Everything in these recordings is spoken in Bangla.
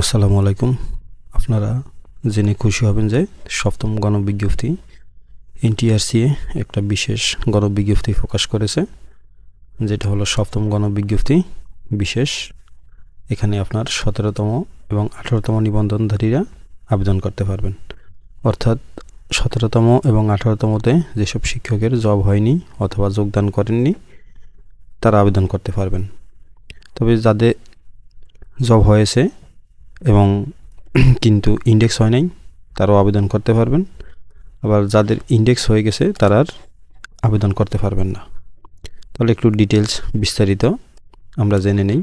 আসসালামু আলাইকুম। আপনারা জেনে খুশি হবেন যে সপ্তম গণবিজ্ঞপ্তি এনটিআরসিএ একটা বিশেষ গণবিজ্ঞপ্তি প্রকাশ করেছে, যেটা হলো সপ্তম গণবিজ্ঞপ্তি বিশেষ। এখানে আপনার সতেরোতম এবং আঠারোতম নিবন্ধনধারীরা আবেদন করতে পারবেন। অর্থাৎ সতেরোতম এবং আঠারোতমতে যেসব শিক্ষকের জব হয়নি অথবা যোগদান করেননি, তারা আবেদন করতে পারবেন। তবে যাদের জব হয়েছে এবং কিন্তু ইন্ডেক্স হয় নাই, তারাও আবেদন করতে পারবেন। আবার যাদের ইন্ডেক্স হয়ে গেছে, তারা আর আবেদন করতে পারবেন না। তাহলে একটু ডিটেলস বিস্তারিত আমরা জেনে নেই।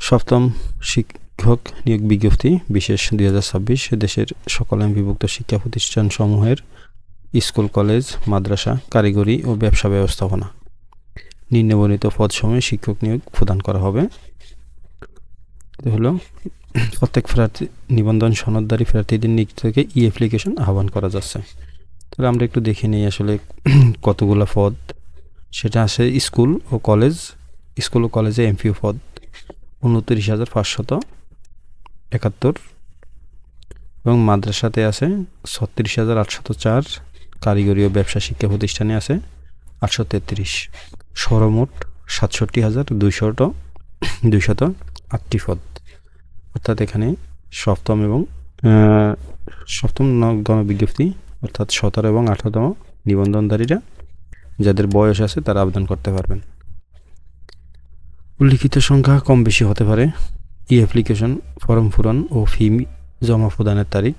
সপ্তম শিক্ষক নিয়োগ বিজ্ঞপ্তি, বিশেষ দুই হাজার ছাব্বিশ, দেশের সকল বিভক্ত শিক্ষা প্রতিষ্ঠান সমূহের স্কুল, কলেজ, মাদ্রাসা, কারিগরি ও ব্যবসা ব্যবস্থাপনা। নিম্নবর্ণিত পদসমূহে শিক্ষক নিয়োগ প্রদান করা হবে। হলো, প্রত্যেক প্রার্থী নিবন্ধন সনদদারি প্রার্থীদের নিক থেকে ই অ্যাপ্লিকেশন আহ্বান করা যাচ্ছে। তাহলে আমরা একটু দেখে নিই আসলে কতগুলো পদ। সেটা আছে স্কুল ও কলেজ। স্কুল ও কলেজে এমপিও পদ উনত্রিশ হাজার পাঁচশত একাত্তর। এবং মাদ্রাসাতে আছে ছত্রিশ হাজার আটশত চার। কারিগরি ও ব্যবসা শিক্ষা প্রতিষ্ঠানে আছে আটশো তেত্রিশ। সরমোট সাতষট্টি হাজার দুইশত দুইশত আটটি পদ। অর্থাৎ এখানে সপ্তম এবং সপ্তম গণবিজ্ঞপ্তি অর্থাৎ সতেরো এবং আঠারোতম নিবন্ধনধারীরা যাদের বয়স আছে তারা আবেদন করতে পারবেন। উল্লিখিত সংখ্যা কম বেশি হতে পারে। ই অ্যাপ্লিকেশন ফর্ম পূরণ ও ফি জমা প্রদানের তারিখ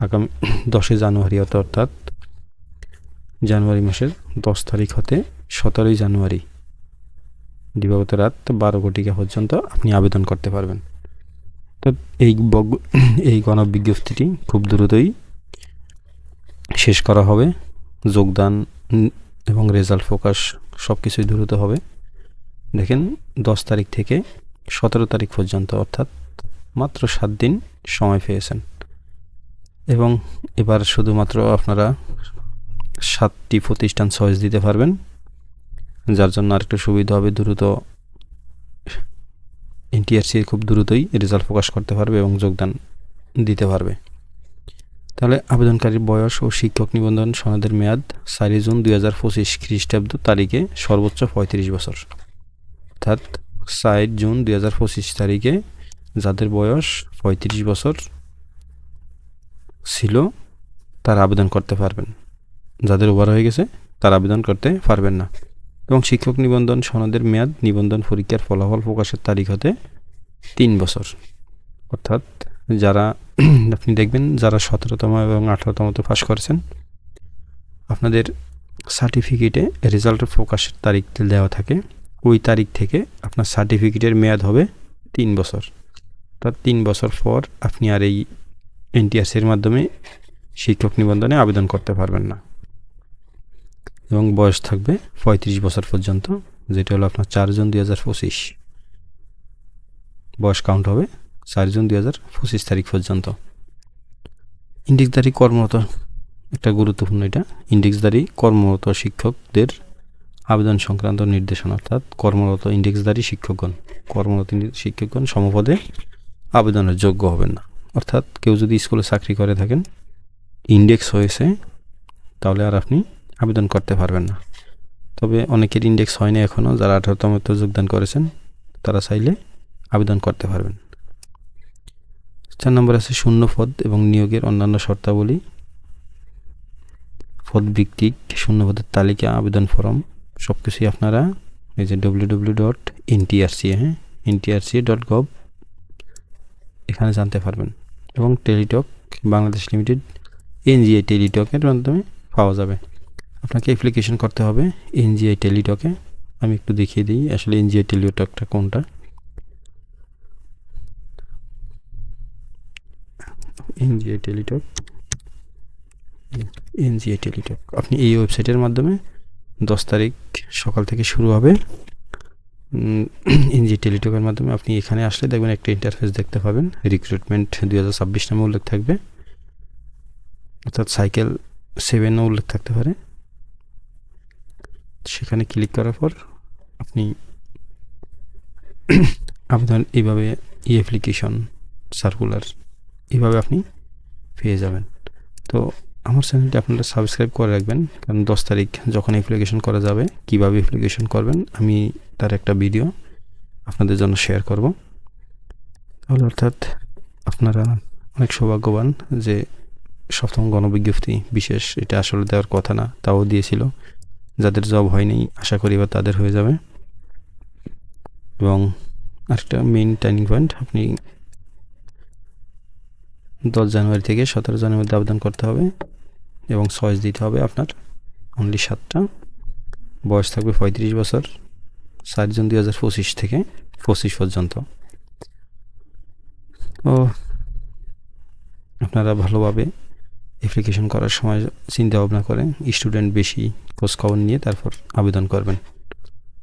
আগামী দশই জানুয়ারি অর্থাৎ জানুয়ারি মাসের দশ তারিখ হতে সতেরোই জানুয়ারি। দিবাগত রাত বারো কোটিকা পর্যন্ত আপনি আবেদন করতে পারবেন। তো এই এই গণবিজ্ঞপ্তিটি খুব দ্রুতই শেষ করা হবে। যোগদান এবং রেজাল্ট প্রকাশ সব কিছুই দ্রুত হবে। দেখেন, দশ তারিখ থেকে সতেরো তারিখ পর্যন্ত, অর্থাৎ মাত্র সাত দিন সময় পেয়েছেন। এবং এবার শুধুমাত্র আপনারা সাতটি প্রতিষ্ঠান চয়েস দিতে পারবেন, যার জন্য আরেকটু সুবিধা হবে দ্রুত এনটিআরসি খুব দ্রুতই রেজাল্ট প্রকাশ করতে পারবে এবং যোগদান দিতে পারবে। তাহলে আবেদনকারীর বয়স ও শিক্ষক নিবন্ধন সনদের মেয়াদ চারই জুন দুই হাজার পঁচিশ খ্রিস্টাব্দ তারিখে সর্বোচ্চ পঁয়ত্রিশ বছর। অর্থাৎ চার জুন দুই হাজার পঁচিশ তারিখে যাদের বয়স পঁয়ত্রিশ বছর ছিল, তারা আবেদন করতে পারবেন। যাদের ওভার হয়ে গেছে, তারা আবেদন করতে পারবেন না। এবং শিক্ষক নিবন্ধন সনদের মেয়াদ নিবন্ধন পরীক্ষার ফলাফল প্রকাশের তারিখ হতে তিন বছর। অর্থাৎ যারা আপনি দেখবেন যারা সতেরোতম এবং আঠারোতমতে পাশ করেছেন, আপনাদের সার্টিফিকেটে রেজাল্ট প্রকাশের তারিখ দেওয়া থাকে। ওই তারিখ থেকে আপনার সার্টিফিকেটের মেয়াদ হবে তিন বছর। অর্থাৎ তিন বছর পর আপনি আর এই এনটিআরসির মাধ্যমে শিক্ষক নিবন্ধনে আবেদন করতে পারবেন না। এবং বয়স থাকবে পঁয়ত্রিশ বছর পর্যন্ত, যেটা হলো আপনার চার জুন দুই হাজার পঁচিশ। বয়স কাউন্ট হবে চার জুন দুই হাজার পঁচিশ তারিখ পর্যন্ত। ইন্ডেক্সদারি কর্মরত, একটা গুরুত্বপূর্ণ এটা। ইন্ডেক্সদারি কর্মরত শিক্ষকদের আবেদন সংক্রান্ত নির্দেশনা, অর্থাৎ কর্মরত ইন্ডেক্সদারি শিক্ষকগণ। কর্মরত শিক্ষকগণ সমপদে আবেদনের যোগ্য হবেন না। অর্থাৎ কেউ যদি স্কুলে চাকরি করে থাকেন ইন্ডেক্স হয়েছে, তাহলে আর আপনি আবেদন করতে পারবেন না। তবে অনেকের ইন্ডেক্স হয়নি এখনও যারা আঠারোতমতে যোগদান করেছেন, তারা চাইলে আবেদন করতে পারবেন। চার নম্বর আছে শূন্য পদ এবং নিয়োগের অন্যান্য শর্তাবলী। পদ ভিত্তিক শূন্য পদের তালিকা, আবেদন ফর্ম সব কিছুই আপনারা এই যে ডব্লিউ ডব্লিউ ডট এনটিআরসি হ্যাঁ এনটিআরসি ডট গভ এখানে জানতে পারবেন। এবং টেলিটক বাংলাদেশ লিমিটেড এনজিআই টেলিটকের মাধ্যমে পাওয়া যাবে। আপনাকে অ্যাপ্লিকেশন করতে হবে এনজিআই টেলিটকে আমি একটু দেখিয়ে দিই আসলে এনজিআই টেলিটকটা কোনটা। এনজিআই টেলিটক এনজিআই টেলিটক আপনি এই ওয়েবসাইটের মাধ্যমে দশ তারিখ সকাল থেকে শুরু হবে। এনজিআই টেলিটকের মাধ্যমে আপনি এখানে আসলে দেখবেন একটা ইন্টারফেস দেখতে পাবেন। রিক্রুটমেন্ট দুই হাজার ছাব্বিশ নামে উল্লেখ থাকবে। অর্থাৎ সাইকেল সেভেনও উল্লেখ থাকতে পারে। সেখানে ক্লিক করার পর আপনি আবেদন এইভাবে ই অ্যাপ্লিকেশন সার্কুলার এইভাবে আপনি পেয়ে যাবেন। তো আমার চ্যানেলটি আপনারা সাবস্ক্রাইব করে রাখবেন, কারণ দশ তারিখ যখন অ্যাপ্লিকেশন করা যাবে, কীভাবে অ্যাপ্লিকেশন করবেন, আমি তার একটা ভিডিও আপনাদের জন্য শেয়ার করব। তাহলে অর্থাৎ আপনারা অনেক সৌভাগ্যবান যে সপ্তম গণবিজ্ঞপ্তি বিশেষ, এটা আসলে দেওয়ার কথা না, তাও দিয়েছিল। যাদের জব হয়নি, আশা করি বা তাদের হয়ে যাবে। এবং আরেকটা মেইন টার্নিং পয়েন্ট আপনি দশ জানুয়ারি থেকে সতেরো জানুয়ারির মধ্যে আবেদন করতে হবে এবং চয়েস দিতে হবে আপনার। অনলি সাতটা। বয়স থাকবে পঁয়ত্রিশ বছর। সাত জুন দুই হাজার পঁচিশ থেকে পঁচিশ পর্যন্ত। ও, আপনারা ভালোভাবে অ্যাপ্লিকেশন করার সময় চিন্তা ভাবনা করে স্টুডেন্ট বেশি খোঁজ খবর নিয়ে তারপর আবেদন করবেন।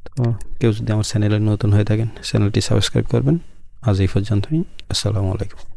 তো কেউ যদি আমার চ্যানেলে নতুন হয়ে থাকেন চ্যানেলটি সাবস্ক্রাইব করবেন। আজ এই পর্যন্তই, আসসালামু আলাইকুম।